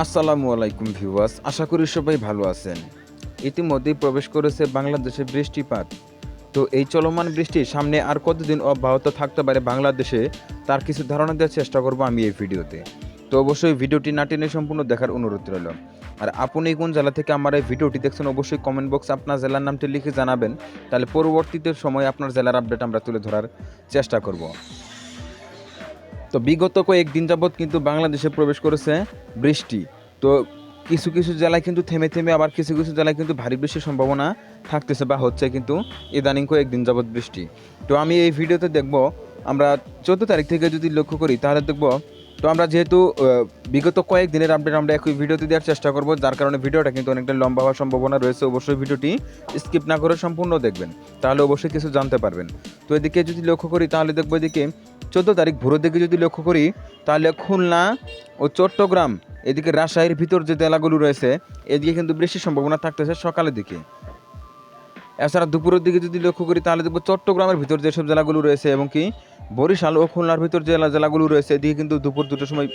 আসসালামু আলাইকুম ভিউয়ার্স, আশা করি সবাই ভালো আছেন। ইতিমধ্যেই প্রবেশ করেছে বাংলাদেশে বৃষ্টিপাত। তো এই চলমান বৃষ্টি সামনে আর কতদিন অব্যাহত থাকতে পারে বাংলাদেশে, তার কিছু ধারণা দেওয়ার চেষ্টা করব আমি এই ভিডিওতে। তো অবশ্যই ভিডিওটি না টেনে সম্পূর্ণ দেখার অনুরোধ রইল। আর আপনি কোন জেলা থেকে আমার এই ভিডিওটি দেখছেন, অবশ্যই কমেন্ট বক্সে আপনার জেলার নামটি লিখে জানাবেন। তাহলে পরবর্তীতে সময় আপনার জেলার আপডেট আমরা তুলে ধরার চেষ্টা করব। তো বিগত কয়েকদিন যাবৎ কিন্তু বাংলাদেশে প্রবেশ করেছে বৃষ্টি। তো কিছু কিছু জেলায় কিন্তু থেমে থেমে, আবার কিছু কিছু জেলায় কিন্তু ভারী বৃষ্টির সম্ভাবনা থাকতেছে বা হচ্ছে কিন্তু ইদানিং কয়েকদিন যাবৎ বৃষ্টি। তো আমি এই ভিডিওতে দেখব, আমরা চোদ্দ তারিখ থেকে যদি লক্ষ্য করি, তাহলে দেখব, তো আমরা যেহেতু বিগত কয়েকদিনের আপডেট আমরা একই ভিডিওতে দেওয়ার চেষ্টা করব, যার কারণে ভিডিওটা কিন্তু অনেকটা লম্বা হওয়ার সম্ভাবনা রয়েছে। অবশ্যই ভিডিওটি স্কিপ না করে সম্পূর্ণ দেখবেন, তাহলে অবশ্যই কিছু জানতে পারবেন। তো এদিকে যদি লক্ষ্য করি, তাহলে দেখব এদিকে চোদ্দ তারিখ ভোরের দিকে যদি লক্ষ্য করি, তাহলে খুলনা ও চট্টগ্রাম, এদিকে রাজশাহীর ভিতর যে জেলাগুলো রয়েছে, এদিকে কিন্তু বৃষ্টির সম্ভাবনা থাকতেছে সকালের দিকে। এছাড়া দুপুরের দিকে যদি লক্ষ্য করি, তাহলে দেখব চট্টগ্রামের ভিতর যেসব জেলাগুলো রয়েছে, এবং কি বরিশাল ও খুলনার ভিতর জেলা জেলাগুলো রয়েছে, এদিকে কিন্তু দুপুর দুটোর সময়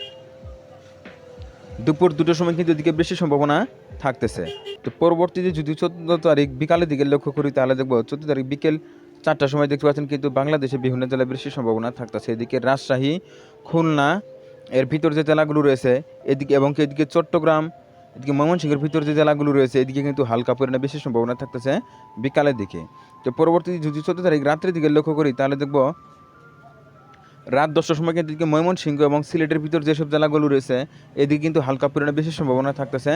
দুপুর দুটোর সময় কিন্তু এদিকে বৃষ্টির সম্ভাবনা থাকতেছে। তো পরবর্তীতে যদি চোদ্দ তারিখ বিকালের দিকে লক্ষ্য করি, তাহলে দেখব চোদ্দ তারিখ বিকেল চারটার সময় দেখতে পাচ্ছেন কিন্তু বাংলাদেশে বিভিন্ন জেলায় বৃষ্টির সম্ভাবনা থাকতেছে। এদিকে রাজশাহী, খুলনা, এর ভিতর যে জেলাগুলো রয়েছে, এদিকে এবং এদিকে চট্টগ্রাম, এদিকে ময়মনসিংহের ভিতর যে জেলাগুলো রয়েছে, এদিকে কিন্তু হালকা পরিমাণে বেশি সম্ভাবনা থাকতেছে বিকালের দিকে। তো পরবর্তী যদি চোদ্দ তারিখ রাত্রের দিকে লক্ষ্য করি, তাহলে দেখব রাত দশটার সময় কিন্তু এদিকে ময়মনসিংহ এবং সিলেটের ভিতর যেসব জেলাগুলো রয়েছে, এদিকে কিন্তু হালকা পরিমাণে বেশি সম্ভাবনা থাকতেছে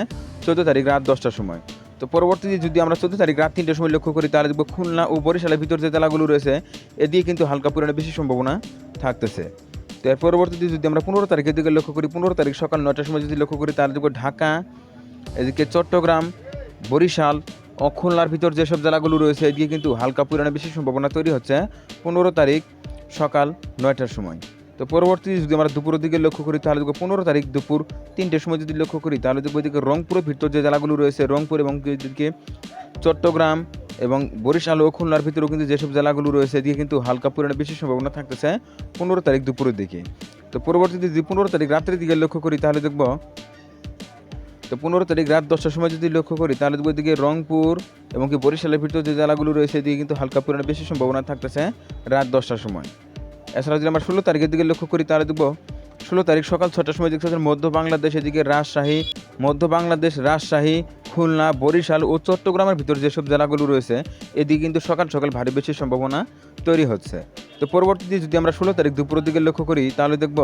চোদ্দ তারিখ রাত দশটার সময়। তো পরবর্তীতে যদি আমরা চোদ্দ তারিখ রাত তিনটের সময় লক্ষ্য করি, তাহলে দেখব খুলনা ও বরিশালের ভিতর যে জেলাগুলো রয়েছে, এদিকে কিন্তু হালকা পরিমাণে বেশি সম্ভাবনা থাকতেছে। তো এর পরবর্তীতে যদি আমরা পনেরো তারিখের দিকে লক্ষ্য করি, পনেরো তারিখ সকাল নয়টার সময় যদি লক্ষ্য করি, তাহলে দেখব ঢাকা, এদিকে চট্টগ্রাম, বরিশাল ও খুলনার ভিতর যেসব জেলাগুলো রয়েছে, এদিকে কিন্তু হালকা পরিমাণে বেশি সম্ভাবনা তৈরি হচ্ছে। পনেরো তারিখ সকাল নয়টার সময়। তো পরবর্তী যদি আমরা দুপুরের দিকে লক্ষ্য করি, তাহলে দেখব পনেরো তারিখ দুপুর তিনটের সময় যদি লক্ষ্য করি, তাহলে দেখব এদিকে রংপুরের ভিতর যে জেলাগুলো রয়েছে, রংপুর এবং এদিকে চট্টগ্রাম এবং বরিশাল ও খুলনার ভিতরেও কিন্তু যেসব জেলাগুলো রয়েছে, এদিকে কিন্তু হালকা পরিমাণে বেশি সম্ভাবনা থাকতেছে পনেরো তারিখ দুপুরের দিকে। তো পরবর্তীতে যদি পনেরো তারিখ রাত্রের দিকে লক্ষ্য করি, তাহলে দেখব তো পনেরো তারিখ রাত দশটার সময় যদি লক্ষ্য করি, তাহলে এদিকে রংপুর এবং কি বরিশালের ভিতর যে জেলাগুলো রয়েছে, এদিকে কিন্তু হালকা পরিমাণে বেশি সম্ভাবনা থাকতেছে রাত দশটার সময়। এছাড়া যদি আমরা ষোলো তারিখের দিকে লক্ষ্য করি, তাহলে দেখব ষোলো তারিখ সকাল ছটার সময় দেখতে পাচ্ছেন মধ্য বাংলাদেশ, এদিকে রাজশাহী, মধ্য বাংলাদেশ, রাজশাহী, খুলনা, বরিশাল ও চট্টগ্রামের ভিতর যেসব জেলাগুলো রয়েছে, এদিকে কিন্তু সকাল সকাল ভারী বেশি সম্ভাবনা তৈরি হচ্ছে। তো পরবর্তীতে যদি আমরা ষোলো তারিখ দুপুরের দিকে লক্ষ্য করি, তাহলে দেখব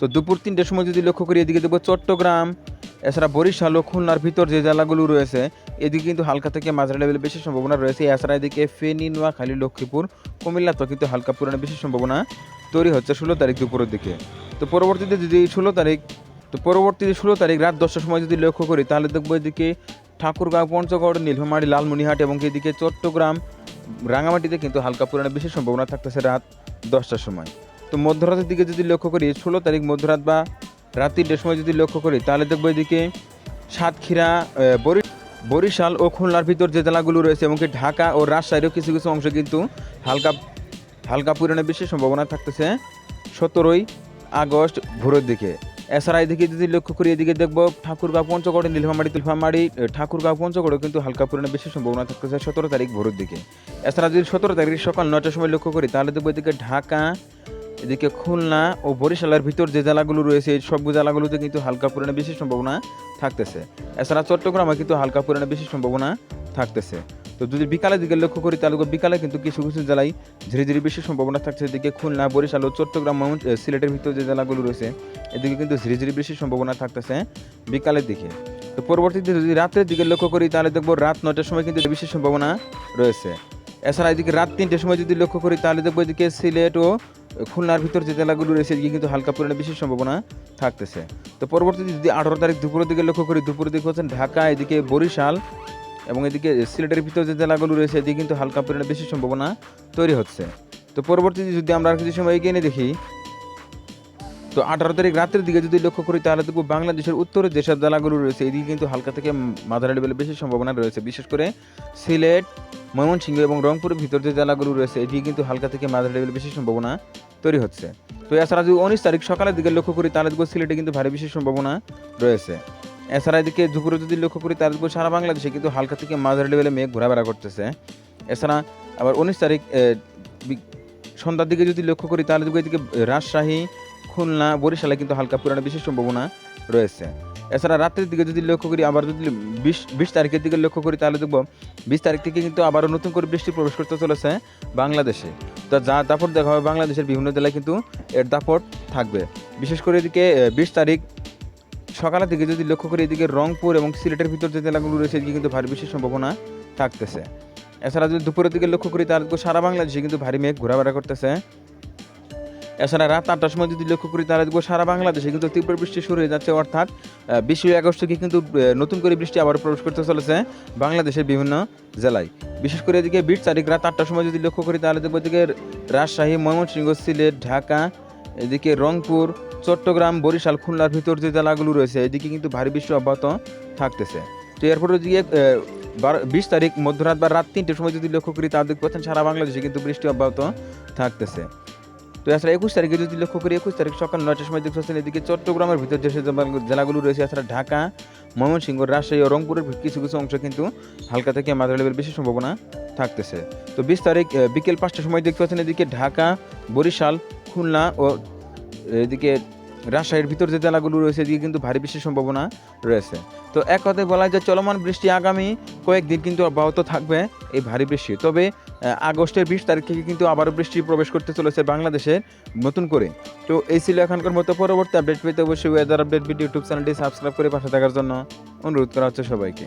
তো দুপুর তিনটের সময় যদি লক্ষ্য করি, এদিকে দেখব চট্টগ্রাম, এছাড়া বরিশাল ও খুলনার ভিতর যে জেলাগুলো রয়েছে, এদিকে কিন্তু হালকা থেকে মাঝারি লেভেলে বেশি সম্ভাবনা রয়েছে। এছাড়া এদিকে ফেনী, নোয়াখালী, লক্ষ্মীপুর, কুমিল্লা তো কিন্তু হালকা পরিমাণে বেশি সম্ভাবনা তৈরি হচ্ছে ষোলো তারিখ দুপুরের দিকে। তো পরবর্তীতে যদি ষোলো তারিখ, তো পরবর্তীতে ষোলো তারিখ রাত দশটার সময় যদি লক্ষ্য করি, তাহলে দেখব এদিকে ঠাকুরগাঁও, পঞ্চগড়, নীলফামারী, লালমনিহাট এবং এদিকে চট্টগ্রাম রাঙামাটিতে কিন্তু হালকা পরিমাণে বেশি সম্ভাবনা থাকতেছে রাত দশটার সময়। তো মধ্যরাতের দিকে যদি লক্ষ্য করি ষোলো তারিখ মধ্যরাত বা রাত তিনটের সময় যদি লক্ষ্য করি তাহলে দেখব এদিকে সাতক্ষীরা বরি- বরিশাল ও খুলনার ভিতর যে জেলাগুলো রয়েছে এবং কি ঢাকা ও রাজশাহীরও কিছু কিছু অংশ কিন্তু হালকা হালকা পরিমাণে বেশি সম্ভাবনা থাকতেছে সতেরোই আগস্ট ভোরের দিকে। এছাড়া এদিকে যদি লক্ষ্য করি এদিকে দেখব ঠাকুরগাঁও পঞ্চগড়ে নীলফামারি আহ, ঠাকুরগাঁও পঞ্চগড়েও কিন্তু হালকা পরিমাণে বেশি সম্ভাবনা থাকতেছে সতেরো তারিখ ভোরের দিকে। এছাড়া যদি সতেরো তারিখ সকাল নটার সময় লক্ষ্য করি তাহলে দেখব এদিকে ঢাকা এদিকে খুলনা ও বরিশালের ভিতর যে জেলাগুলো রয়েছে, এই সব জেলাগুলোতে কিন্তু হালকা পরিমাণে বেশি সম্ভাবনা থাকতেছে। এছাড়া চট্টগ্রামে কিন্তু হালকা পরিমাণে বেশি সম্ভাবনা থাকতেছে। তো যদি বিকালের দিকে লক্ষ্য করি, তাহলে বিকালে কিন্তু কিছু কিছু জেলায় ধীরে ধীরে বেশি সম্ভাবনা থাকছে। এদিকে খুলনা, বরিশাল ও চট্টগ্রাম সিলেটের ভিতর যে জেলাগুলো রয়েছে, এদিকে কিন্তু ধীরে ধীরে বেশি সম্ভাবনা থাকতেছে বিকালের দিকে। তো পরবর্তীতে যদি রাতের দিকে লক্ষ্য করি, তাহলে দেখব রাত নয়টার সময় কিন্তু বেশি সম্ভাবনা রয়েছে। এছাড়া এদিকে রাত তিনটের সময় যদি লক্ষ্য করি, তাহলে দেখব এদিকে সিলেট ও খুলনার ভিতর যে জেলাগুলো রয়েছে কিন্তু হালকা পরিমাণে বেশি সম্ভাবনা থাকতেছে। তো পরবর্তীতে যদি আঠারো তারিখ দুপুরের দিকে লক্ষ্য করি, দুপুরের দিকে হচ্ছেন ঢাকা, এদিকে বরিশাল এবং এদিকে সিলেটের ভিতর যে জেলাগুলো রয়েছে, এদিকে কিন্তু হালকা পরিমাণে বেশি সম্ভাবনা তৈরি হচ্ছে। তো পরবর্তীতে যদি আমরা আর কিছু সময় এগিয়ে দেখি, তো আঠারো তারিখ রাতের দিকে যদি লক্ষ্য করি, তাহলে দেখব বাংলাদেশের উত্তরে যেসব জেলাগুলো রয়েছে, এদিকে কিন্তু হালকা থেকে মাঝারি লেভেলে বেশি সম্ভাবনা রয়েছে। বিশেষ করে সিলেট ময়মনসিংহ এবং রংপুরের ভিতর যে জেলাগুলো রয়েছে, এটি কিন্তু হালকা থেকে মাঝারি লেভেল বেশি সম্ভাবনা তৈরি হচ্ছে। তো এছাড়া যদি উনিশ তারিখ সকালের দিকে লক্ষ্য করি দেখব সিলেটে কিন্তু ভারী বেশি সম্ভাবনা রয়েছে। এছাড়া এদিকে দুপুরে যদি লক্ষ্য করি দেখব সারা বাংলাদেশে কিন্তু হালকা থেকে মাঝারি লেভেলে মেঘ ঘোরাফেরা করতেছে। এছাড়া আবার উনিশ তারিখ সন্ধ্যার দিকে যদি লক্ষ্য করি, তাহলে এদিকে রাজশাহী, খুলনা, বরিশালে কিন্তু হালকা পুরানো বিশেষ সম্ভাবনা রয়েছে। এছাড়া রাত্রের দিকে যদি লক্ষ্য করি, আবার যদি বিশ বিশ তারিখের দিকে লক্ষ্য করি, তাহলে দেখব বিশ তারিখ থেকে কিন্তু আবারও নতুন করে বৃষ্টি প্রবেশ করতে চলেছে বাংলাদেশে। তো যা দাপট দেখা হবে বাংলাদেশের বিভিন্ন জেলায় কিন্তু এর দাপট থাকবে। বিশেষ করে এদিকে বিশ তারিখ সকালের দিকে যদি লক্ষ্য করি, এদিকে রংপুর এবং সিলেটের ভিতর যে জেলাগুলো রয়েছে, এদিকে কিন্তু ভারী বৃষ্টির সম্ভাবনা থাকতেছে। এছাড়া যদি দুপুরের দিকে লক্ষ্য করি, তাহলে সারা বাংলাদেশে কিন্তু ভারী মেঘ ঘোরাফেরা করতেছে। এছাড়া রাত আটটার সময় যদি লক্ষ্য করি, তাহলে দেখব সারা বাংলাদেশে কিন্তু তীব্র বৃষ্টি শুরু হয়ে যাচ্ছে। অর্থাৎ বিশে আগস্ট থেকে কিন্তু নতুন করে বৃষ্টি আবার প্রবেশ করতে চলেছে বাংলাদেশের বিভিন্ন জেলায়। বিশেষ করে এদিকে বিশ তারিখ রাত আটটার সময় যদি লক্ষ্য করি, তাহলে দেখব এদিকে রাজশাহী, ময়মনসিংহ, সিলেট, ঢাকা, এদিকে রংপুর, চট্টগ্রাম, বরিশাল, খুলনার ভিতর যে জেলাগুলো রয়েছে, এদিকে কিন্তু ভারী বৃষ্টি অব্যাহত থাকতেছে। তো এরপরে দিকে বিশ তারিখ মধ্যরাত বা রাত তিনটের সময় যদি লক্ষ্য করি, তাহলে দেখতে পাচ্ছেন সারা বাংলাদেশে কিন্তু বৃষ্টি অব্যাহত থাকতেছে। তো এছাড়া একুশ তারিখে যদি লক্ষ্য করি, একুশ তারিখ সকাল নয়টার সময় দেখতে পাচ্ছেন এদিকে চট্টগ্রামের ভিতর যে জেলাগুলো রয়েছে, এছাড়া ঢাকা, ময়মনসিংহ, রাজশাহী ও রংপুরের কিছু কিছু অংশ কিন্তু হালকা থেকে মাঝারি লেভেল বেশি সম্ভাবনা থাকতেছে। তো বিশ তারিখ বিকেল পাঁচটার সময় দেখতে পাচ্ছেন এদিকে ঢাকা, বরিশাল, খুলনা ও এদিকে রাজশাহীর ভিতর যে জেলাগুলো রয়েছে, এদিকে কিন্তু ভারী বৃষ্টির সম্ভাবনা রয়েছে। তো এক কথায় বলা যায়, চলমান বৃষ্টি আগামী কয়েকদিন কিন্তু অব্যাহত থাকবে এই ভারী বৃষ্টি। তবে আগস্টের বিশ তারিখ থেকে কিন্তু আবারও বৃষ্টি প্রবেশ করতে চলেছে বাংলাদেশের নতুন করে। তো এই ছিল এখনকার মতো পরবর্তী আপডেট পেতে অবশ্যই ওয়েদার আপডেট ভিডিও ইউটিউব চ্যানেলটি সাবস্ক্রাইব করে পাশে থাকার জন্য অনুরোধ করা হচ্ছে সবাইকে।